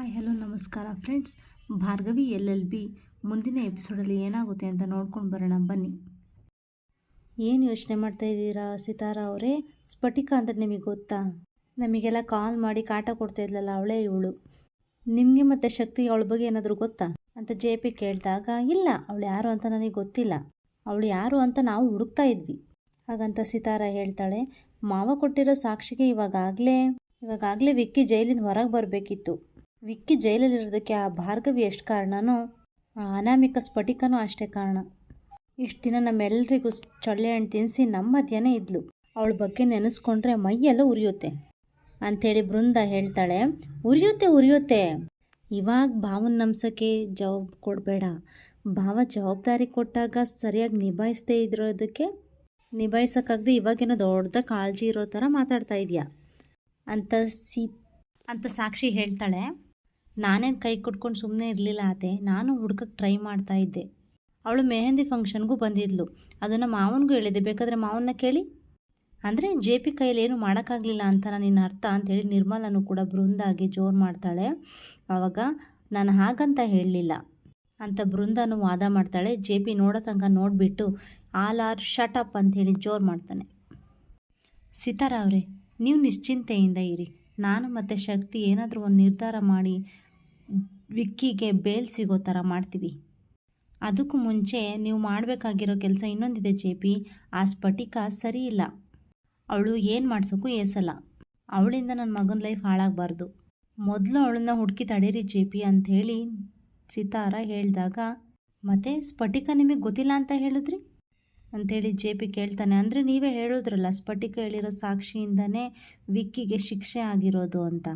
Hi, hello, ನಮಸ್ಕಾರ friends. Bhargavi L L B ಮುಂದಿನ ಎಪಿಸೋಡಲ್ಲಿ ಏನಾಗುತ್ತೆ ಅಂತ ನೋಡ್ಕೊಂಡು ಬರೋಣ, ಬನ್ನಿ. ಏನು ಯೋಚನೆ ಮಾಡ್ತಾ ಇದ್ದೀರಾ ಸಿತಾರಾ ಅವರೇ? ಸ್ಫಟಿಕ ಅಂದರೆ ನಿಮಗೆ ಗೊತ್ತಾ? ನಮಗೆಲ್ಲ ಕಾಲ್ ಮಾಡಿ ಕಾಟ ಕೊಡ್ತಾ ಇದ್ಲಲ್ಲ ಅವಳೇ ಇವಳು. ನಿಮಗೆ ಮತ್ತು ಶಕ್ತಿ ಅವಳ ಬಗ್ಗೆ ಏನಾದರೂ ಗೊತ್ತಾ? ಅಂತ ಜೆ ಪಿ ಕೇಳಿದಾಗ, ಇಲ್ಲ, ಅವಳು ಯಾರು ಅಂತ ನನಗೆ ಗೊತ್ತಿಲ್ಲ. ಅವಳು ಯಾರು ಅಂತ ನಾವು ಹುಡುಕ್ತಾ ಇದ್ವಿ. ಹಾಗಂತ ಸಿತಾರ ಹೇಳ್ತಾಳೆ, ಮಾವ ಕೊಟ್ಟಿರೋ ಸಾಕ್ಷಿಗೆ ಇವಾಗಾಗಲೇ ಇವಾಗಾಗಲೇ ವಿಕ್ಕಿ ಜೈಲಿಂದ ಹೊರಗೆ ಬರಬೇಕಿತ್ತು. ವಿಕ್ಕಿ ಜೈಲಲ್ಲಿರೋದಕ್ಕೆ ಆ ಭಾರ್ಗವಿ ಎಷ್ಟು ಕಾರಣನೋ, ಆ ಅನಾಮಿಕ ಸ್ಫಟಿಕನೂ ಅಷ್ಟೇ ಕಾರಣ. ಇಷ್ಟು ದಿನ ನಮ್ಮೆಲ್ಲರಿಗೂ ಚೊಳ್ಳೆ ಹಣ್ಣು ತಿನ್ನಿಸಿ ನಮ್ಮ ಮಧ್ಯನೇ ಇದ್ಲು. ಅವಳ ಬಗ್ಗೆ ನೆನೆಸ್ಕೊಂಡ್ರೆ ಮೈಯೆಲ್ಲ ಉರಿಯುತ್ತೆ. ಅಂಥೇಳಿ ಬೃಂದ ಹೇಳ್ತಾಳೆ, ಉರಿಯುತ್ತೆ ಉರಿಯುತ್ತೆ. ಇವಾಗ ಭಾವನ ನಂಬ್ಸೋಕ್ಕೆ ಜವಾಬ್ ಕೊಡಬೇಡ. ಭಾವ ಜವಾಬ್ದಾರಿ ಕೊಟ್ಟಾಗ ಸರಿಯಾಗಿ ನಿಭಾಯಿಸದೇ ಇದ್ರೋದಕ್ಕೆ ನಿಭಾಯಿಸೋಕ್ಕಾಗದೆ ಇವಾಗೇನೋ ದೊಡ್ಡ ಕಾಳಜಿ ಇರೋ ಥರ ಮಾತಾಡ್ತಾ ಇದೆಯಾ? ಅಂತ ಸಿ, ಅಂತ ಸಾಕ್ಷಿ ಹೇಳ್ತಾಳೆ ನಾನೇನು ಕೈ ಕೊಟ್ಕೊಂಡು ಸುಮ್ಮನೆ ಇರಲಿಲ್ಲ ಆತೆ ನಾನು ಹುಡ್ಕಕ್ಕೆ ಟ್ರೈ ಮಾಡ್ತಾ ಇದ್ದೆ. ಅವಳು ಮೆಹಂದಿ ಫಂಕ್ಷನ್ಗೂ ಬಂದಿದ್ಲು. ಅದನ್ನು ಮಾವನಿಗೂ ಹೇಳಿದೆ. ಬೇಕಾದರೆ ಮಾವನ್ನ ಕೇಳಿ. ಅಂದರೆ ಜೆ ಪಿ ಕೈಯಲ್ಲಿ ಏನು ಮಾಡೋಕ್ಕಾಗಲಿಲ್ಲ ಅಂತ ನಿನ್ನ ಅರ್ಥ ಅಂತೇಳಿ ನಿರ್ಮಲನು ಕೂಡ ಬೃಂದಾಗಿ ಜೋರು ಮಾಡ್ತಾಳೆ. ಆವಾಗ ನಾನು ಹಾಗಂತ ಹೇಳಲಿಲ್ಲ ಅಂತ ಬೃಂದನು ವಾದ ಮಾಡ್ತಾಳೆ. ಜೆ ಪಿ ನೋಡೋ ತನಕ ನೋಡಿಬಿಟ್ಟು ಆಲ್ ಆರ್ ಶಟ್ ಅಪ್ ಅಂತೇಳಿ ಜೋರು ಮಾಡ್ತಾನೆ. ಸಿತಾರ ನೀವು ನಿಶ್ಚಿಂತೆಯಿಂದ ಇರಿ. ನಾನು ಮತ್ತು ಶಕ್ತಿ ಏನಾದರೂ ಒಂದು ನಿರ್ಧಾರ ಮಾಡಿ ವಿಕ್ಕಿಗೆ ಬೇಲ್ ಸಿಗೋ ಥರ ಮಾಡ್ತೀವಿ. ಅದಕ್ಕೂ ಮುಂಚೆ ನೀವು ಮಾಡಬೇಕಾಗಿರೋ ಕೆಲಸ ಇನ್ನೊಂದಿದೆ ಜೆ ಪಿ. ಆ ಸ್ಫಟಿಕ ಸರಿ ಇಲ್ಲ. ಅವಳು ಏನು ಮಾಡಿಸೋಕ್ಕೂ ಏಸಲ್ಲ. ಅವಳಿಂದ ನನ್ನ ಮಗನ ಲೈಫ್ ಹಾಳಾಗಬಾರ್ದು. ಮೊದಲು ಅವಳನ್ನ ಹುಡುಕಿ ತಡೀರಿ ಜೆ ಪಿ ಅಂಥೇಳಿ ಸಿತಾರ ಹೇಳಿದಾಗ, ಮತ್ತೆ ಸ್ಫಟಿಕ ನಿಮಗೆ ಗೊತ್ತಿಲ್ಲ ಅಂತ ಹೇಳಿದ್ರಿ? ಅಂಥೇಳಿ ಜೆ ಪಿ ಕೇಳ್ತಾನೆ. ಅಂದರೆ ನೀವೇ ಹೇಳಿದ್ರಲ್ಲ, ಸ್ಫಟಿಕ ಹೇಳಿರೋ ಸಾಕ್ಷಿಯಿಂದನೇ ವಿಕ್ಕಿಗೆ ಶಿಕ್ಷೆ ಆಗಿರೋದು ಅಂತ.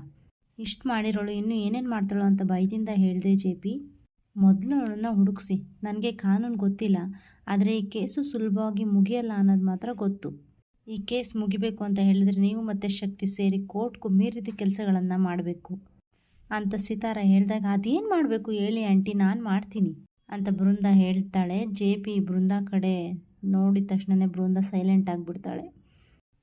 ಇಷ್ಟು ಮಾಡಿರೋಳು, ಇನ್ನೂ ಏನೇನು ಮಾಡ್ತಾಳೋ ಅಂತ ಭಯದಿಂದ ಹೇಳಿದೆ ಜೆ ಪಿ. ಮೊದಲು ಅವಳನ್ನು ಹುಡುಕ್ಸಿ. ನನಗೆ ಕಾನೂನು ಗೊತ್ತಿಲ್ಲ. ಆದರೆ ಈ ಕೇಸು ಸುಲಭವಾಗಿ ಮುಗಿಯಲ್ಲ ಅನ್ನೋದು ಮಾತ್ರ ಗೊತ್ತು. ಈ ಕೇಸ್ ಮುಗಿಬೇಕು ಅಂತ ಹೇಳಿದ್ರೆ ನೀವು ಮತ್ತೆ ಶಕ್ತಿ ಸೇರಿ ಕೋರ್ಟ್ಗೂ ಮೀರಿದ ಕೆಲಸಗಳನ್ನು ಮಾಡಬೇಕು. ಅಂತ ಸಿತಾರ ಹೇಳಿದಾಗ, ಅದೇನು ಮಾಡಬೇಕು ಹೇಳಿ ಆಂಟಿ, ನಾನು ಮಾಡ್ತೀನಿ. ಅಂತ ಬೃಂದ ಹೇಳ್ತಾಳೆ. ಜೆ ಪಿ ಬೃಂದ ಕಡೆ ನೋಡಿದ ತಕ್ಷಣನೇ ಬೃಂದ ಸೈಲೆಂಟ್ ಆಗಿಬಿಡ್ತಾಳೆ.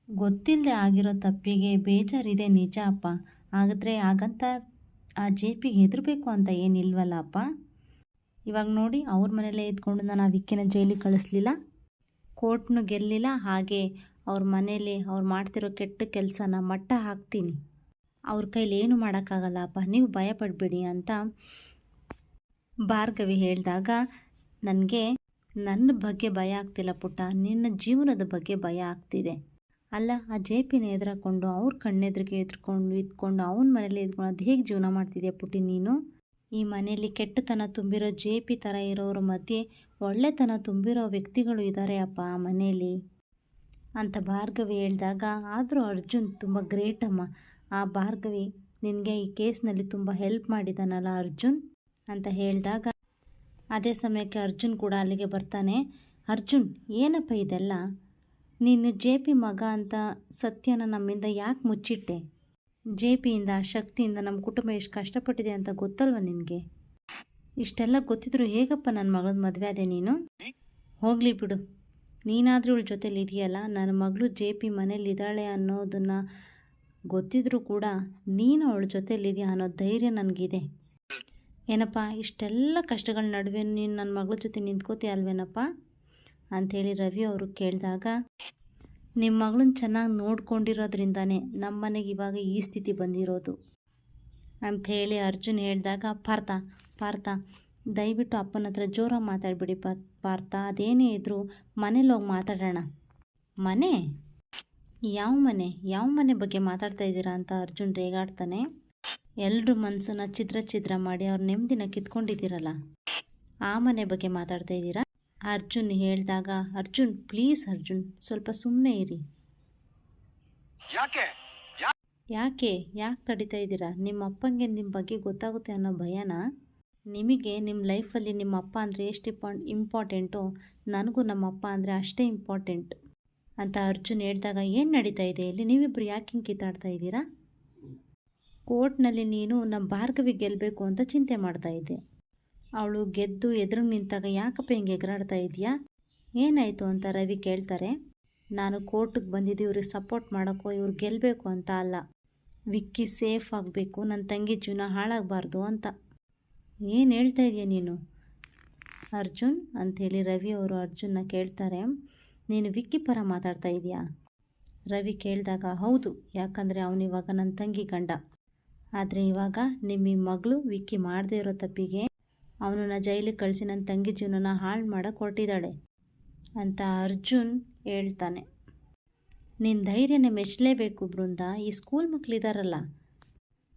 ಗೊತ್ತಿಲ್ಲದೆ ಆಗಿರೋ ತಪ್ಪಿಗೆ ಬೇಜಾರಿದೆ ನಿಜ ಅಪ್ಪ. ಹಾಗಾದ್ರೆ ಹಾಗಂತ ಆ ಜೆ ಪಿಗೆ ಹೆದರಬೇಕು ಅಂತ ಏನಿಲ್ವಲ್ಲ ಅಪ್ಪ ಇವಾಗ ನೋಡಿ, ಅವ್ರ ಮನೇಲೇ ಇದ್ಕೊಂಡು ನಾನು ಆ ವಿಕ್ಕಿನ ಜೈಲಿಗೆ ಕಳಿಸ್ಲಿಲ್ಲ. ಕೋರ್ಟ್ನು ಗೆಲ್ಲಿಲ್ಲ, ಹಾಗೆ ಅವ್ರ ಮನೇಲಿ ಅವ್ರು ಮಾಡ್ತಿರೋ ಕೆಟ್ಟ ಕೆಲಸನ ಮಟ್ಟ ಹಾಕ್ತೀನಿ. ಅವ್ರ ಕೈಲಿ ಏನು ಮಾಡೋಕ್ಕಾಗಲ್ಲ ಅಪ್ಪ ನೀವು ಭಯ ಪಡಬೇಡಿ ಅಂತ ಭಾರ್ಗವಿ ಹೇಳಿದಾಗ, ನನಗೆ ನನ್ನ ಬಗ್ಗೆ ಭಯ ಆಗ್ತಿಲ್ಲ ಪುಟ್ಟ. ನಿನ್ನ ಜೀವನದ ಬಗ್ಗೆ ಭಯ ಆಗ್ತಿದೆ. ಅಲ್ಲ, ಆ ಜೆ ಪಿನ ಎದುರಾಕೊಂಡು, ಅವ್ರ ಕಣ್ಣೆದ್ರಿಗೆ ಎದ್ಕೊಂಡು ಇದ್ಕೊಂಡು, ಅವನ ಮನೇಲಿ ಎದ್ಕೊಂಡು ಅದು ಹೇಗೆ ಜೀವನ ಮಾಡ್ತಿದ್ಯಾ ಪುಟ್ಟಿ ನೀನು? ಈ ಮನೆಯಲ್ಲಿ ಕೆಟ್ಟತನ ತುಂಬಿರೋ ಜೆ ಪಿ ಥರ ಇರೋರ ಮಧ್ಯೆ ಒಳ್ಳೆತನ ತುಂಬಿರೋ ವ್ಯಕ್ತಿಗಳು ಇದ್ದಾರೆ ಅಪ್ಪ ಆ ಮನೆಯಲ್ಲಿ ಅಂತ ಭಾರ್ಗವಿ ಹೇಳಿದಾಗ, ಆದರೂ ಅರ್ಜುನ್ ತುಂಬ ಗ್ರೇಟ್ ಅಮ್ಮ. ಆ ಭಾರ್ಗವಿ, ನಿನಗೆ ಈ ಕೇಸ್ನಲ್ಲಿ ತುಂಬ ಹೆಲ್ಪ್ ಮಾಡಿದ್ದಾನಲ್ಲ ಅರ್ಜುನ್? ಅಂತ ಹೇಳಿದಾಗ, ಅದೇ ಸಮಯಕ್ಕೆ ಅರ್ಜುನ್ ಕೂಡ ಅಲ್ಲಿಗೆ ಬರ್ತಾನೆ. ಅರ್ಜುನ್, ಏನಪ್ಪ ಇದೆಲ್ಲ? ನೀನು ಜೆ ಪಿ ಮಗ ಅಂತ ಸತ್ಯನ ನಮ್ಮಿಂದ ಯಾಕೆ ಮುಚ್ಚಿಟ್ಟೆ? ಜೆ ಪಿಯಿಂದ ಶಕ್ತಿಯಿಂದ ನಮ್ಮ ಕುಟುಂಬ ಎಷ್ಟು ಕಷ್ಟಪಟ್ಟಿದೆ ಅಂತ ಗೊತ್ತಲ್ವ ನಿನಗೆ? ಇಷ್ಟೆಲ್ಲ ಗೊತ್ತಿದ್ರು ಹೇಗಪ್ಪ ನನ್ನ ಮಗಳ ಮದುವೆ ಅದೇ ನೀನು? ಹೋಗಲಿ ಬಿಡು. ನೀನಾದರೂ ಇವಳ ಜೊತೇಲಿ ಇದೆಯಲ್ಲ? ನನ್ನ ಮಗಳು ಜೆ ಪಿ ಮನೇಲಿದ್ದಾಳೆ ಅನ್ನೋದನ್ನು ಗೊತ್ತಿದ್ರೂ ಕೂಡ ನೀನು ಅವಳ ಜೊತೇಲಿದೆಯಾ ಅನ್ನೋ ಧೈರ್ಯ ನನಗಿದೆ. ಏನಪ್ಪ, ಇಷ್ಟೆಲ್ಲ ಕಷ್ಟಗಳ ನಡುವೆ ನೀನು ನನ್ನ ಮಗಳ ಜೊತೆ ನಿಂತ್ಕೋತೀಯ ಅಲ್ವೇನಪ್ಪ? ಅಂಥೇಳಿ ರವಿ ಅವರು ಕೇಳಿದಾಗ ನಿಮ್ಮ ಮಗಳನ್ನ ಚೆನ್ನಾಗಿ ನೋಡ್ಕೊಂಡಿರೋದ್ರಿಂದನೇ ನಮ್ಮ ಮನೆಗೆ ಇವಾಗ ಈ ಸ್ಥಿತಿ ಬಂದಿರೋದು. ಅಂಥೇಳಿ ಅರ್ಜುನ್ ಹೇಳಿದಾಗ, ಪಾರ್ಥ ಪಾರ್ಥ, ದಯವಿಟ್ಟು ಅಪ್ಪನ ಹತ್ರ ಜೋರಾಗಿ ಮಾತಾಡಿಬಿಡಿ ಪಾರ್ಥ, ಅದೇನೇ ಇದ್ದರೂ ಮನೇಲಿ ಹೋಗಿ ಮಾತಾಡೋಣ. ಮನೆ? ಯಾವ ಮನೆ? ಯಾವ ಮನೆ ಬಗ್ಗೆ ಮಾತಾಡ್ತಾ ಇದ್ದೀರಾ? ಅಂತ ಅರ್ಜುನ್ ರೇಗಾಡ್ತಾನೆ. ಎಲ್ಲರೂ ಮನಸ್ಸನ್ನು ಚಿತ್ರ ಚಿತ್ರ ಮಾಡಿ ಅವ್ರ ನೆಮ್ಮದಿನ ಕಿತ್ಕೊಂಡಿದ್ದೀರಲ್ಲ, ಆ ಮನೆ ಬಗ್ಗೆ ಮಾತಾಡ್ತಾ ಇದ್ದೀರಾ? ಅರ್ಜುನ್ ಹೇಳಿದಾಗ ಅರ್ಜುನ್ ಪ್ಲೀಸ್ ಅರ್ಜುನ್ ಸ್ವಲ್ಪ ಸುಮ್ಮನೆ ಇರಿ. ಯಾಕೆ? ಯಾಕೆ? ಯಾಕೆ ತಡಿತಾ ಇದ್ದೀರಾ? ನಿಮ್ಮ ಅಪ್ಪಂಗೆ ನಿಮ್ಮ ಬಗ್ಗೆ ಗೊತ್ತಾಗುತ್ತೆ ಅನ್ನೋ ಭಯನಾ? ನಿಮಗೆ ನಿಮ್ಮ ಲೈಫಲ್ಲಿ ನಿಮ್ಮ ಅಪ್ಪ ಅಂದರೆ ಎಷ್ಟು ಇಂಪಾ ಇಂಪಾರ್ಟೆಂಟೋ ನನಗೂ ನಮ್ಮ ಅಪ್ಪ ಅಂದರೆ ಅಷ್ಟೇ ಇಂಪಾರ್ಟೆಂಟ್ ಅಂತ ಅರ್ಜುನ್ ಹೇಳಿದಾಗ ಏನು ನಡೀತಾ ಇದೆ? ಇಲ್ಲಿ ನೀವಿಬ್ಬರು ಯಾಕೆ ಹಿಂಗೆ ಕಿತ್ತಾಡ್ತಾ ಇದ್ದೀರಾ? ಕೋರ್ಟ್ನಲ್ಲಿ ನೀನು ನಮ್ಮ ಭಾರ್ಗವಿ ಗೆಲ್ಲಬೇಕು ಅಂತ ಚಿಂತೆ ಮಾಡ್ತಾ ಇದ್ದೆ. ಅವಳು ಗೆದ್ದು ಎದುರು ನಿಂತಾಗ ಯಾಕಪ್ಪ ಹಿಂಗೆ ಎಗರಾಡ್ತಾ ಇದೆಯಾ? ಏನಾಯಿತು ಅಂತ ರವಿ ಕೇಳ್ತಾರೆ. ನಾನು ಕೋರ್ಟಿಗೆ ಬಂದಿದ್ದು ಇವ್ರಿಗೆ ಸಪೋರ್ಟ್ ಮಾಡೋಕ್ಕೋ ಇವ್ರು ಗೆಲ್ಲಬೇಕು ಅಂತ ಅಲ್ಲ. ವಿಕ್ಕಿ ಸೇಫ್ ಆಗಬೇಕು, ನನ್ನ ತಂಗಿ ಜೀವನ ಹಾಳಾಗಬಾರ್ದು ಅಂತ. ಏನು ಹೇಳ್ತಾ ಇದೆಯಾ ನೀನು? ಅರ್ಜುನ್ ಅಂಥೇಳಿ ರವಿ ಅವರು ಅರ್ಜುನ್ನ ಕೇಳ್ತಾರೆ. ನೀನು ವಿಕ್ಕಿ ಪರ ಮಾತಾಡ್ತಾ ಇದೆಯಾ? ರವಿ ಕೇಳಿದಾಗ, ಹೌದು, ಯಾಕಂದರೆ ಅವನಿವಾಗ ನನ್ನ ತಂಗಿ ಗಂಡ. ಆದರೆ ಇವಾಗ ನಿಮ್ಮ ಮಗಳು ವಿಕ್ಕಿ ಮಾಡದೇ ಇರೋ ತಪ್ಪಿಗೆ ಅವನನ್ನ ಜೈಲಿಗೆ ಕಳಿಸಿ ನನ್ನ ತಂಗಿ ಜೀವನನ ಹಾಳು ಮಾಡೋಕೆ ಕೊಟ್ಟಿದ್ದಾಳೆ ಅಂತ ಅರ್ಜುನ್ ಹೇಳ್ತಾನೆ. ನಿನ್ನ ಧೈರ್ಯನೇ ಮೆಚ್ಚಲೇಬೇಕು ಬೃಂದ ಈ ಸ್ಕೂಲ್ ಮಕ್ಕಳಿದಾರಲ್ಲ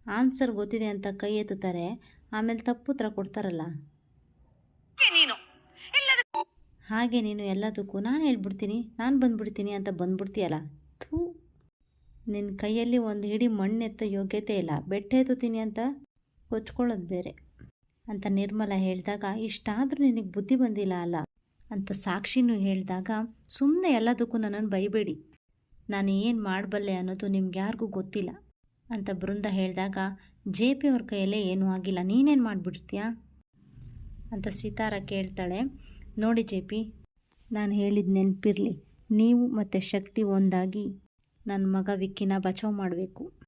ಆನ್ಸರ್ ಗೊತ್ತಿದೆ ಅಂತ ಕೈ ಎತ್ತುತ್ತಾರೆ ಆಮೇಲೆ ತಪ್ಪು ಉತ್ತರ ಕೊಡ್ತಾರಲ್ಲ. ಹಾಗೆ ನೀನು ಎಲ್ಲದಕ್ಕೂ ನಾನು ಹೇಳ್ಬಿಡ್ತೀನಿ ನಾನು ಬಂದ್ಬಿಡ್ತೀನಿ ಅಂತ ಬಂದ್ಬಿಡ್ತೀಯಲ್ಲ. ಥೂ. ನಿನ್ನ ಕೈಯಲ್ಲಿ ಒಂದು ಹಿಡಿ ಮಣ್ಣೆತ್ತೋ ಯೋಗ್ಯತೆ ಇಲ್ಲ ಬೆಟ್ಟ ಎತ್ತುತ್ತೀನಿ ಅಂತ ಕೊಚ್ಕೊಳ್ಳೋದು ಬೇರೆ. ಅಂತ ನಿರ್ಮಲ ಹೇಳಿದಾಗ, ಇಷ್ಟಾದರೂ ನಿನಗೆ ಬುದ್ಧಿ ಬಂದಿಲ್ಲ ಅಲ್ಲ? ಅಂತ ಸಾಕ್ಷಿನೂ ಹೇಳಿದಾಗ ಸುಮ್ಮನೆ ಎಲ್ಲದಕ್ಕೂ ನನ್ನನ್ನು ಬೈಬೇಡಿ. ನಾನು ಏನು ಮಾಡಬಲ್ಲೆ ಅನ್ನೋದು ನಿಮ್ಗೆ ಯಾರಿಗೂ ಗೊತ್ತಿಲ್ಲ. ಅಂತ ಬೃಂದ ಹೇಳಿದಾಗ, ಜೆ ಪಿ ಅವ್ರ ಕೈಯಲ್ಲೇ ಏನೂ ಆಗಿಲ್ಲ. ನೀನೇನು ಮಾಡಿಬಿಡ್ತೀಯಾ ಅಂತ ಸೀತಾರ ಕೇಳ್ತಾಳೆ. ನೋಡಿ ಜೆ ಪಿ, ನಾನು ಹೇಳಿದ ನೆನಪಿರಲಿ. ನೀವು ಮತ್ತು ಶಕ್ತಿ ಒಂದಾಗಿ ನನ್ನ ಮಗ ವಿಕ್ಕಿನ ಬಚಾವ್ ಮಾಡಬೇಕು.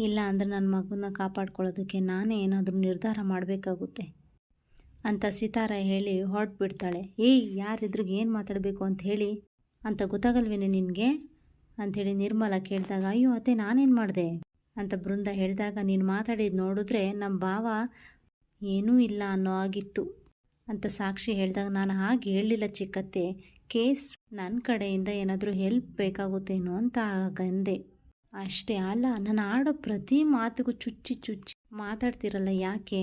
ಇಲ್ಲ ಅಂದರೆ ನನ್ನ ಮಗುನ ಕಾಪಾಡ್ಕೊಳ್ಳೋದಕ್ಕೆ ನಾನೇ ಏನಾದರೂ ನಿರ್ಧಾರ ಮಾಡಬೇಕಾಗುತ್ತೆ? ಅಂತ ಸಿತಾರ ಹೇಳಿ ಹೊರಟ್ಬಿಡ್ತಾಳೆ ಏಯ್, ಯಾರಿದ್ರಿಗೆ ಏನು ಮಾತಾಡಬೇಕು ಅಂತ ಹೇಳಿ? ಅಂತ ಗೊತ್ತಾಗಲ್ವೇನೆ ನಿನಗೆ? ಅಂಥೇಳಿ ನಿರ್ಮಲ ಕೇಳಿದಾಗ, ಅಯ್ಯೋ, ಅತ್ತೆ, ನಾನೇನು ಮಾಡಿದೆ? ಅಂತ ಬೃಂದ ಹೇಳಿದಾಗ, ನೀನು ಮಾತಾಡಿದ್ದು ನೋಡಿದ್ರೆ ನಮ್ಮ ಭಾವ ಏನೂ ಇಲ್ಲ ಅನ್ನೋ ಆಗಿತ್ತು ಅಂತ ಸಾಕ್ಷಿ ಹೇಳಿದಾಗ, ನಾನು ಹಾಗೆ ಹೇಳಲಿಲ್ಲ ಚಿಕ್ಕತ್ತೆ. ಕೇಸ್ ನನ್ನ ಕಡೆಯಿಂದ ಏನಾದರೂ ಹೆಲ್ಪ್ ಬೇಕಾಗುತ್ತೇನೋ ಅಂತ ಗಂದೆ ಅಷ್ಟೇ ಅಲ್ಲ, ನಾನು ಆಡೋ ಪ್ರತಿ ಮಾತಿಗೂ ಚುಚ್ಚಿ ಚುಚ್ಚಿ ಮಾತಾಡ್ತಿರಲ್ಲ ಯಾಕೆ?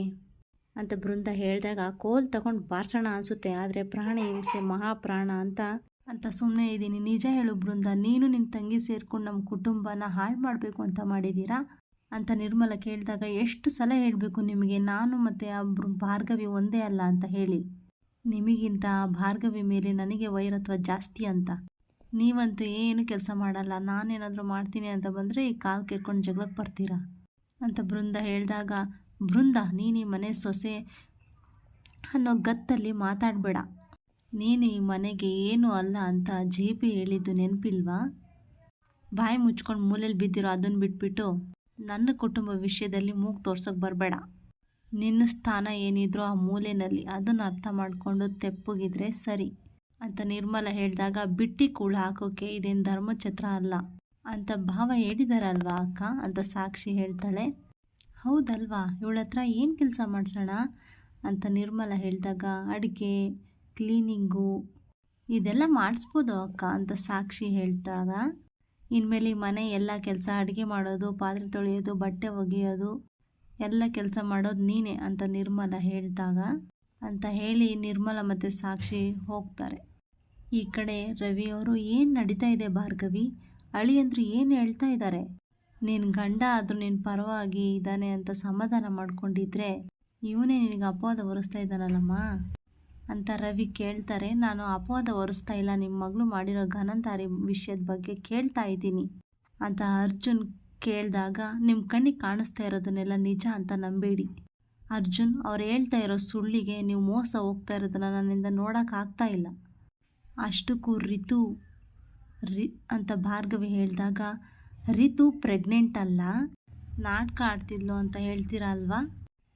ಅಂತ ಬೃಂದ ಹೇಳಿದಾಗ, ಕೋಲ್ ತಗೊಂಡು ಬಾರ್ಸೋಣ ಅನಿಸುತ್ತೆ, ಆದರೆ ಪ್ರಾಣ ಹಿಂಸೆ ಮಹಾಪ್ರಾಣ ಅಂತ ಅಂತ ಸುಮ್ಮನೆ ಇದ್ದೀನಿ ನಿಜ ಹೇಳು ಬೃಂದ, ನೀನು ನಿನ್ನ ತಂಗಿ ಸೇರ್ಕೊಂಡು ನಮ್ಮ ಕುಟುಂಬನ ಹಾಳು ಮಾಡಬೇಕು ಅಂತ ಮಾಡಿದ್ದೀರಾ ಅಂತ ನಿರ್ಮಲ ಕೇಳಿದಾಗ, ಎಷ್ಟು ಸಲ ಹೇಳಬೇಕು ನಿಮಗೆ? ನಾನು ಮತ್ತು ಆ ಭಾರ್ಗವಿ ಒಂದೇ ಅಲ್ಲ ಅಂತ ಹೇಳಿ. ನಿಮಗಿಂತ ಆ ಭಾರ್ಗವಿ ಮೇಲೆ ನನಗೆ ವೈರತ್ವ ಜಾಸ್ತಿ ಅಂತ. ನೀವಂತೂ ಏನು ಕೆಲಸ ಮಾಡಲ್ಲ, ನಾನೇನಾದರೂ ಮಾಡ್ತೀನಿ ಅಂತ ಬಂದರೆ ಈ ಕಾಲು ಕೆರ್ಕೊಂಡು ಜಗಳಕ್ಕೆ ಬರ್ತೀರಾ? ಅಂತ ಬೃಂದ ಹೇಳಿದಾಗ, ಬೃಂದ, ನೀನು ಈ ಮನೆ ಸೊಸೆ ಅನ್ನೋ ಗತ್ತಲ್ಲಿ ಮಾತಾಡಬೇಡ. ನೀನು ಈ ಮನೆಗೆ ಏನು ಅಲ್ಲ ಅಂತ ಜೆ ಪಿ ಹೇಳಿದ್ದು ನೆನಪಿಲ್ವಾ? ಬಾಯಿ ಮುಚ್ಕೊಂಡು ಮೂಲೆಯಲ್ಲಿ ಬಿದ್ದಿರೋ ಅದನ್ನು ಬಿಟ್ಬಿಟ್ಟು ನನ್ನ ಕುಟುಂಬ ವಿಷಯದಲ್ಲಿ ಮೂಗು ತೋರ್ಸೋಕೆ ಬರಬೇಡ. ನಿನ್ನ ಸ್ಥಾನ ಏನಿದ್ರೂ ಆ ಮೂಲೆಯಲ್ಲಿ ಅದನ್ನು ಅರ್ಥ ಮಾಡಿಕೊಂಡು ತೆಪ್ಪಗಿದ್ರೆ ಸರಿ. ಅಂತ ನಿರ್ಮಲ ಹೇಳಿದಾಗ ಬಿಟ್ಟಿ ಕೂಳು ಹಾಕೋಕೆ ಇದೇನು ಧರ್ಮಛತ್ರ ಅಲ್ಲ ಅಂತ ಭಾವ ಹೇಳಿದಾರಲ್ವಾ ಅಕ್ಕ ಅಂತ ಸಾಕ್ಷಿ ಹೇಳ್ತಾಳೆ. ಹೌದಲ್ವಾ? ಇವಳ ಹತ್ರ ಏನು ಕೆಲಸ ಮಾಡಿಸೋಣ? ಅಂತ ನಿರ್ಮಲ ಹೇಳಿದಾಗ ಅಡುಗೆ ಕ್ಲೀನಿಂಗು, ಇದೆಲ್ಲ ಮಾಡಿಸ್ಬೋದು ಅಕ್ಕ ಅಂತ ಸಾಕ್ಷಿ ಹೇಳ್ತಾಗ ಇನ್ಮೇಲೆ ಮನೆ ಎಲ್ಲ ಕೆಲಸ ಅಡುಗೆ ಮಾಡೋದು, ಪಾತ್ರೆ ತೊಳೆಯೋದು, ಬಟ್ಟೆ ಒಗೆಯೋದು, ಎಲ್ಲ ಕೆಲಸ ಮಾಡೋದು ನೀನೇ ಅಂತ ನಿರ್ಮಲ ಹೇಳಿದಾಗ ಅಂತ ಹೇಳಿ ನಿರ್ಮಲ ಮತ್ತು ಸಾಕ್ಷಿ ಹೋಗ್ತಾರೆ. ಈ ಕಡೆ ರವಿ ಅವರು, ಏನು ನಡೀತಾ ಇದೆ ಭಾರ್ಗವಿ? ಅಳಿಯಂದ್ರು ಏನು ಹೇಳ್ತಾ ಇದ್ದಾರೆ ನಿನ್ನ ಗಂಡ ಆದರೂ ನಿನ್ನ ಪರವಾಗಿ ಇದ್ದಾನೆ ಅಂತ ಸಮಾಧಾನ ಮಾಡ್ಕೊಂಡಿದ್ರೆ ಇವನೇ ನಿನಗೆ ಅಪವಾದ ಹೊರಿಸ್ತಾ ಇದ್ದಾನಲ್ಲಮ್ಮ? ಅಂತ ರವಿ ಕೇಳ್ತಾರೆ. ನಾನು ಅಪವಾದ ಹೊರಿಸ್ತಾ ಇಲ್ಲ. ನಿಮ್ಮ ಮಗಳು ಮಾಡಿರೋ ಘನಂತಾರಿ ವಿಷಯದ ಬಗ್ಗೆ ಕೇಳ್ತಾ ಇದ್ದೀನಿ. ಅಂತ ಅರ್ಜುನ್ ಕೇಳಿದಾಗ ನಿಮ್ಮ ಕಣ್ಣಿಗೆ ಕಾಣಿಸ್ತಾ ಇರೋದನ್ನೆಲ್ಲ ನಿಜ ಅಂತ ನಂಬೇಡಿ. ಅರ್ಜುನ್ ಅವ್ರು ಹೇಳ್ತಾ ಇರೋ ಸುಳ್ಳಿಗೆ ನೀವು ಮೋಸ ಹೋಗ್ತಾ ಇರೋದನ್ನ ನನ್ನಿಂದ ಆಗ್ತಾ ಇಲ್ಲ. ಅಷ್ಟಕ್ಕೂ ರಿತು, ರಿ ಅಂತ ಭಾರ್ಗವಿ ಹೇಳಿದಾಗ, ರಿತು ಪ್ರೆಗ್ನೆಂಟ್ ಅಲ್ಲ, ನಾಟಕ ಆಡ್ತಿದ್ಲು ಅಂತ ಹೇಳ್ತೀರಾ ಅಲ್ವಾ?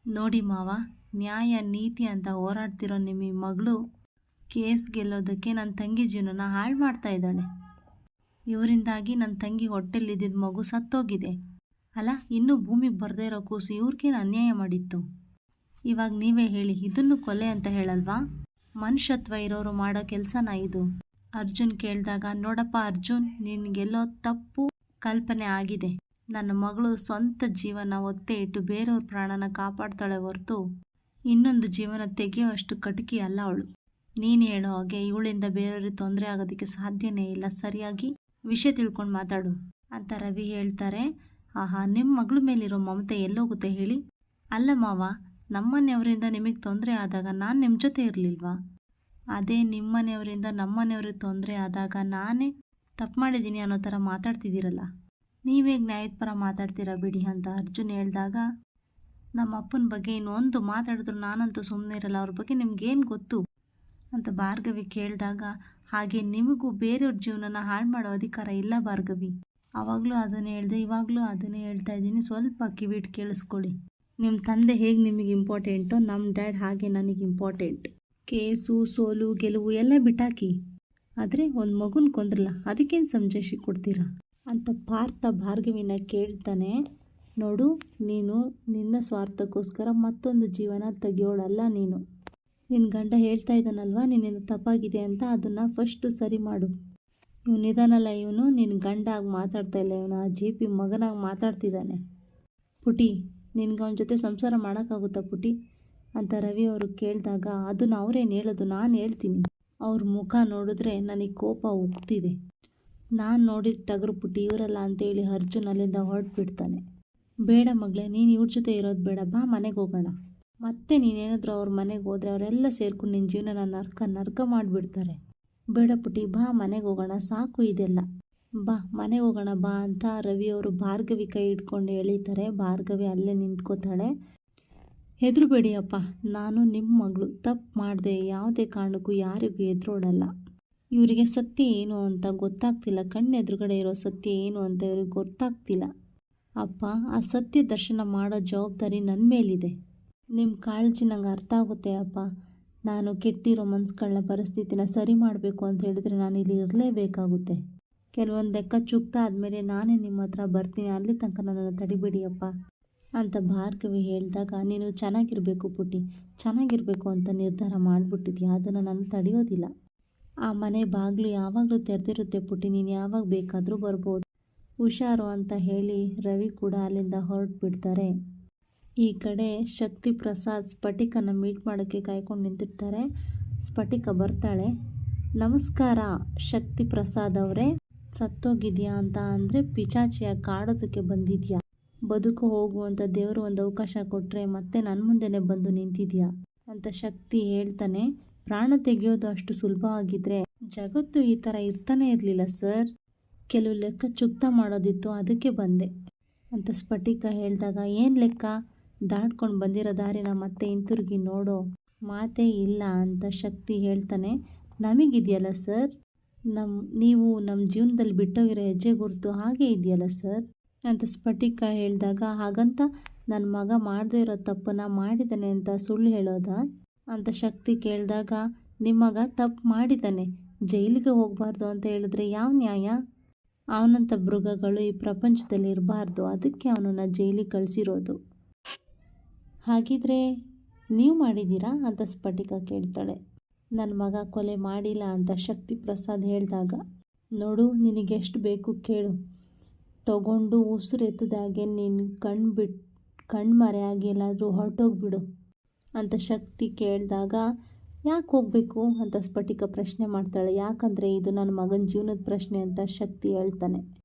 ನೋಡಿ ಮಾವ, ನ್ಯಾಯ, ನೀತಿ ಅಂತ ಹೋರಾಡ್ತಿರೋ ನಿಮ್ಮ ಮಗಳು ಕೇಸ್ ಗೆಲ್ಲೋದಕ್ಕೆ ನನ್ನ ತಂಗಿ ಜೀವನನ ಹಾಳು ಮಾಡ್ತಾ ಇದ್ದಾಳೆ. ಇವರಿಂದಾಗಿ ನನ್ನ ತಂಗಿ ಹೊಟ್ಟೆಲಿದ್ದಿದ್ದ ಮಗು ಸತ್ತೋಗಿದೆ. ಅಲ್ಲ, ಇನ್ನೂ ಭೂಮಿಗೆ ಬರದೇ ಇರೋ ಕೂಸು ಇವ್ರಿಗೇನು ಅನ್ಯಾಯ ಮಾಡಿತ್ತು? ಇವಾಗ ನೀವೇ ಹೇಳಿ, ಇದನ್ನು ಕೊಲೆ ಅಂತ ಹೇಳಲ್ವಾ? ಮನುಷ್ಯತ್ವ ಇರೋರು ಮಾಡೋ ಕೆಲಸನ ಇದು. ಅರ್ಜುನ್ ಕೇಳಿದಾಗ, ನೋಡಪ್ಪ ಅರ್ಜುನ್ ನಿನಗೆಲ್ಲೋ ತಪ್ಪು ಕಲ್ಪನೆ ಆಗಿದೆ. ನನ್ನ ಮಗಳು ಸ್ವಂತ ಜೀವನ ಒತ್ತೆ ಇಟ್ಟು ಬೇರೆಯವ್ರ ಪ್ರಾಣನ ಕಾಪಾಡ್ತಾಳೆ ಹೊರತು ಇನ್ನೊಂದು ಜೀವನ ತೆಗೆಯುವಷ್ಟು ಕಟಕಿ ಅಲ್ಲ ಅವಳು. ನೀನು ಹೇಳೋ ಹಾಗೆ ಇವಳಿಂದ ಬೇರೆಯವ್ರಿಗೆ ತೊಂದರೆ ಆಗೋದಕ್ಕೆ ಸಾಧ್ಯನೇ ಇಲ್ಲ. ಸರಿಯಾಗಿ ವಿಷಯ ತಿಳ್ಕೊಂಡು ಮಾತಾಡು ಅಂತ ರವಿ ಹೇಳ್ತಾರೆ. ಆಹಾ ನಿಮ್ಮ ಮಗಳ ಮೇಲಿರೋ ಮಮತೆ ಎಲ್ಲೋಗುತ್ತೆ ಹೇಳಿ. ಅಲ್ಲ ಮಾವ ನಮ್ಮನೆಯವರಿಂದ ನಿಮಗೆ ತೊಂದರೆ ಆದಾಗ ನಾನು ನಿಮ್ಮ ಜೊತೆ ಇರಲಿಲ್ವಾ? ಅದೇ ನಿಮ್ಮನೆಯವರಿಂದ ನಮ್ಮನೆಯವ್ರಿಗೆ ತೊಂದರೆ ಆದಾಗ ನಾನೇ ತಪ್ಪು ಮಾಡಿದ್ದೀನಿ ಅನ್ನೋ ಥರ ಮಾತಾಡ್ತಿದ್ದೀರಲ್ಲ? ನೀವೇ ನ್ಯಾಯದ ಪರ ಮಾತಾಡ್ತೀರಾ ಬಿಡಿ ಅಂತ ಅರ್ಜುನ್ ಹೇಳಿದಾಗ, ನಮ್ಮ ಅಪ್ಪನ ಬಗ್ಗೆ ಇನ್ನೊಂದು ಮಾತಾಡಿದ್ರು ನಾನಂತೂ ಸುಮ್ಮನೆ ಇರಲ್ಲ, ಅವ್ರ ಬಗ್ಗೆ ನಿಮ್ಗೇನು ಗೊತ್ತು? ಅಂತ ಭಾರ್ಗವಿ ಕೇಳಿದಾಗ, ಹಾಗೆ ನಿಮಗೂ ಬೇರೆಯವ್ರ ಜೀವನನ ಹಾಳು ಮಾಡೋ ಅಧಿಕಾರ ಇಲ್ಲ ಭಾರ್ಗವಿ. ಆವಾಗಲೂ ಅದನ್ನೇ ಹೇಳ್ದೆ, ಇವಾಗಲೂ ಅದನ್ನೇ ಹೇಳ್ತಾ ಇದ್ದೀನಿ. ಸ್ವಲ್ಪ ಕಿವಿಟ್ ಕೇಳಿಸ್ಕೊಳ್ಳಿ. ನಿಮ್ಮ ತಂದೆ ಹೇಗೆ ನಿಮಗೆ ಇಂಪಾರ್ಟೆಂಟು ನಮ್ಮ ಡ್ಯಾಡ್ ಹಾಗೆ ನನಗೆ ಇಂಪಾರ್ಟೆಂಟ್ ಕೇಸು, ಸೋಲು, ಗೆಲುವು ಎಲ್ಲ ಬಿಟ್ಟಾಕಿ. ಆದರೆ ಒಂದು ಮಗುನ ಕೊಂದ್ರಲ್ಲ, ಅದಕ್ಕೇನು ಸಂಜಾಯಿಷಿ ಕೊಡ್ತೀರಾ? ಅಂತ ಪಾರ್ಥ ಭಾರ್ಗವಿನ ಕೇಳ್ತಾನೆ, ನೋಡು, ನೀನು ನಿನ್ನ ಸ್ವಾರ್ಥಕ್ಕೋಸ್ಕರ ಮತ್ತೊಂದು ಜೀವನ ತೆಗಿಯೋಳಲ್ಲ ನೀನು. ನಿನ್ನ ಗಂಡ ಹೇಳ್ತಾ ಇದ್ದಾನಲ್ವಾ ನಿನ್ನಿಂದ ತಪ್ಪಾಗಿದೆ ಅಂತ ಅದನ್ನು ಫಸ್ಟು ಸರಿ ಮಾಡು. ಇವನು ಇದಾನಲ್ಲ ಇವನು ನಿನ್ನ ಗಂಡ ಆಗಿ ಮಾತಾಡ್ತಾ ಇಲ್ಲ, ಇವನು ಆ ಜೆ ಪಿ ಮಗನಾಗಿ ಮಾತಾಡ್ತಿದ್ದಾನೆ ಪುಟಿ ನಿನ್ಗೆ ಅವನ ಜೊತೆ ಸಂಸಾರ ಮಾಡೋಕ್ಕಾಗುತ್ತಾ ಪುಟಿ? ಅಂತ ರವಿ ಅವರು ಕೇಳಿದಾಗ ಅದನ್ನು ಅವರೇನು ಹೇಳೋದು? ನಾನು ಹೇಳ್ತೀನಿ. ಅವ್ರ ಮುಖ ನೋಡಿದ್ರೆ ನನಗೆ ಕೋಪ ಉಗ್ತಿದೆ. ನಾನು ನೋಡಿದ ತಗರು ಪುಟ್ಟಿ ಇವರಲ್ಲ ಅಂತೇಳಿ ಅರ್ಜುನ್ ಅಲ್ಲಿಂದ ಹೊರಟ್ಬಿಡ್ತಾನೆ. ಬೇಡ ಮಗಳೇ, ನೀನು ಇವ್ರ ಜೊತೆ ಇರೋದು ಬೇಡ. ಬಾ ಮನೆಗೆ ಹೋಗೋಣ. ಮತ್ತೆ ನೀನೇನಾದರೂ ಅವ್ರ ಮನೆಗೆ ಹೋದರೆ ಅವರೆಲ್ಲ ಸೇರ್ಕೊಂಡು ನಿನ್ನ ಜೀವನ ನರ್ಕ ನರ್ಕ ಮಾಡಿಬಿಡ್ತಾರೆ. ಬೇಡ ಪುಟ್ಟಿ ಬಾ ಮನೆಗೆ ಹೋಗೋಣ. ಸಾಕು ಇದೆಲ್ಲ. ಬಾ, ಮನೆಗೆ ಹೋಗೋಣ, ಬಾ ಅಂತ ರವಿ ಅವರು ಭಾರ್ಗವಿ ಕೈ ಹಿಡ್ಕೊಂಡು ಎಳೀತಾರೆ. ಭಾರ್ಗವಿ ಅಲ್ಲೇ ನಿಂತ್ಕೋತಾಳೆ. ಹೆದರುಬೇಡಿ ಅಪ್ಪ ನಾನು ನಿಮ್ಮ ಮಗಳು. ತಪ್ಪು ಮಾಡಿದೆ. ಯಾವುದೇ ಕಾರಣಕ್ಕೂ ಯಾರಿಗೂ ಎದುರೋಡಲ್ಲ. ಇವರಿಗೆ ಸತ್ಯ ಏನು ಅಂತ ಗೊತ್ತಾಗ್ತಿಲ್ಲ. ಕಣ್ಣು ಎದುರುಗಡೆ ಇರೋ ಸತ್ಯ ಏನು ಅಂತ ಇವ್ರಿಗೆ ಗೊತ್ತಾಗ್ತಿಲ್ಲ. ಅಪ್ಪ, ಆ ಸತ್ಯ ದರ್ಶನ ಮಾಡೋ ಜವಾಬ್ದಾರಿ ನನ್ನ ಮೇಲಿದೆ. ನಿಮ್ಮ ಕಾಳಜಿ ನಂಗೆ ಅರ್ಥ ಆಗುತ್ತೆ ಅಪ್ಪ. ನಾನು ಕೆಟ್ಟಿರೋ ಮನ್ಸುಗಳನ್ನ ಪರಿಸ್ಥಿತಿನ ಸರಿ ಮಾಡಬೇಕು ಅಂತ ಹೇಳಿದ್ರೆ ನಾನು ಇಲ್ಲಿ ಇರಲೇಬೇಕಾಗುತ್ತೆ. ಕೆಲವೊಂದು ಲೆಕ್ಕ ಚುಕ್ತಾ ಆದಮೇಲೆ ನಾನೇ ನಿಮ್ಮ ಹತ್ರ ಬರ್ತೀನಿ, ಅಲ್ಲಿ ತನಕ ನನ್ನನ್ನು ತಡಿಬಿಡಿಯಪ್ಪ ಅಂತ ಭಾರ್ಗವಿ ಹೇಳಿದಾಗ, ನೀನು ಚೆನ್ನಾಗಿರಬೇಕು ಪುಟ್ಟಿ, ಚೆನ್ನಾಗಿರಬೇಕು ಅಂತ ನಿರ್ಧಾರ ಮಾಡಿಬಿಟ್ಟಿದ್ಯಾ? ಅದನ್ನು ನಾನು ತಡೆಯೋದಿಲ್ಲ. ಆ ಮನೆ ಬಾಗಿಲು ಯಾವಾಗಲೂ ತೆರೆದಿರುತ್ತೆ ಪುಟ್ಟಿ, ನೀನು ಯಾವಾಗ ಬೇಕಾದರೂ ಬರ್ಬೋದು. ಹುಷಾರು ಅಂತ ಹೇಳಿ ರವಿ ಕೂಡ ಅಲ್ಲಿಂದ ಹೊರಟು ಬಿಡ್ತಾರೆ ಈ ಕಡೆ ಶಕ್ತಿ ಪ್ರಸಾದ್ ಸ್ಫಟಿಕನ ಮೀಟ್ ಮಾಡೋಕ್ಕೆ ಕಾಯ್ಕೊಂಡು ನಿಂತಿರ್ತಾರೆ. ಸ್ಫಟಿಕ ಬರ್ತಾಳೆ. ನಮಸ್ಕಾರ ಶಕ್ತಿ ಪ್ರಸಾದ್ ಅವರೇ. ಸತ್ತೋಗಿದ್ಯಾ ಅಂತ ಅಂದರೆ ಪಿಚಾಚಿಯ ಕಾಡೋದಕ್ಕೆ ಬಂದಿದ್ಯಾ? ಬದುಕು ಹೋಗುವಂಥ ದೇವರು ಒಂದು ಅವಕಾಶ ಕೊಟ್ಟರೆ ಮತ್ತೆ ನನ್ನ ಮುಂದೆನೆ ಬಂದು ನಿಂತಿದ್ಯಾ? ಅಂತ ಶಕ್ತಿ ಹೇಳ್ತಾನೆ. ಪ್ರಾಣ ತೆಗೆಯೋದು ಅಷ್ಟು ಸುಲಭವಾಗಿದ್ರೆ ಜಗತ್ತು ಈ ಥರ ಇರ್ತಾನೆ ಇರಲಿಲ್ಲ, ಸರ್. ಕೆಲವು ಲೆಕ್ಕ ಚುಕ್ತ ಮಾಡೋದಿತ್ತು, ಅದಕ್ಕೆ ಬಂದೆ ಅಂತ ಸ್ಫಟಿಕ ಹೇಳಿದಾಗ, ಏನು ಲೆಕ್ಕ? ದಾಟ್ಕೊಂಡು ಬಂದಿರೋ ದಾರಿನ ಮತ್ತೆ ಹಿಂತಿರುಗಿ ನೋಡೋ ಮಾತೇ ಇಲ್ಲ ಅಂತ ಶಕ್ತಿ ಹೇಳ್ತಾನೆ. ನಮಗಿದೆಯಲ್ಲ, ಸರ್? ನಮ್ಮ ನೀವು ನಮ್ಮ ಜೀವನದಲ್ಲಿ ಬಿಟ್ಟೋಗಿರೋ ಹೆಜ್ಜೆ ಗುರುತು ಹಾಗೆ ಇದೆಯಲ್ಲ ಸರ್? ಅಂತ ಸ್ಫಟಿಕ ಹೇಳಿದಾಗ, ಹಾಗಂತ ನನ್ನ ಮಗ ಮಾಡದೇ ಇರೋ ತಪ್ಪನ್ನ ಮಾಡಿದ್ದಾನೆ ಅಂತ ಸುಳ್ಳು ಹೇಳೋದಾ? ಅಂತ ಶಕ್ತಿ ಕೇಳಿದಾಗ ನಿಮ್ಮ ಮಗ ತಪ್ಪು ಮಾಡಿದ್ದಾನೆ ಜೈಲಿಗೆ ಹೋಗಬಾರ್ದು ಅಂತ ಹೇಳಿದ್ರೆ ಯಾವ ನ್ಯಾಯ? ಅವನಂಥ ಮೃಗಗಳು ಈ ಪ್ರಪಂಚದಲ್ಲಿ ಇರಬಾರ್ದು. ಅದಕ್ಕೆ ಅವನನ್ನು ಜೈಲಿಗೆ ಕಳಿಸಿರೋದು. ಹಾಗಿದ್ರೆ, ನೀವು ಮಾಡಿದ್ದೀರಾ? ಅಂತ ಸ್ಫಟಿಕ ಕೇಳ್ತಾಳೆ. ನನ್ನ ಮಗ ಕೊಲೆ ಮಾಡಿಲ್ಲ ಅಂತ ಶಕ್ತಿ ಪ್ರಸಾದ್ ಹೇಳಿದಾಗ, ನೋಡು, ನಿನಗೆಷ್ಟು ಬೇಕು ಕೇಳು. ತಗೊಂಡು ಉಸಿರು ಎತ್ತದಾಗೆ ನೀನು ಕಣ್ಣು ಬಿಟ್ಟು ಕಣ್ಣು ಮರೆಯಾಗಿ ಎಲ್ಲಾದರೂ ಹೊರಟೋಗ್ಬಿಡು ಅಂತ ಶಕ್ತಿ ಕೇಳಿದಾಗ, ಯಾಕೆ ಹೋಗಬೇಕು? ಅಂತ ಸ್ಫಟಿಕ ಪ್ರಶ್ನೆ ಮಾಡ್ತಾಳೆ. ಯಾಕಂದರೆ ಇದು ನನ್ನ ಮಗನ ಜೀವನದ ಪ್ರಶ್ನೆ ಅಂತ ಶಕ್ತಿ ಹೇಳ್ತಾನೆ.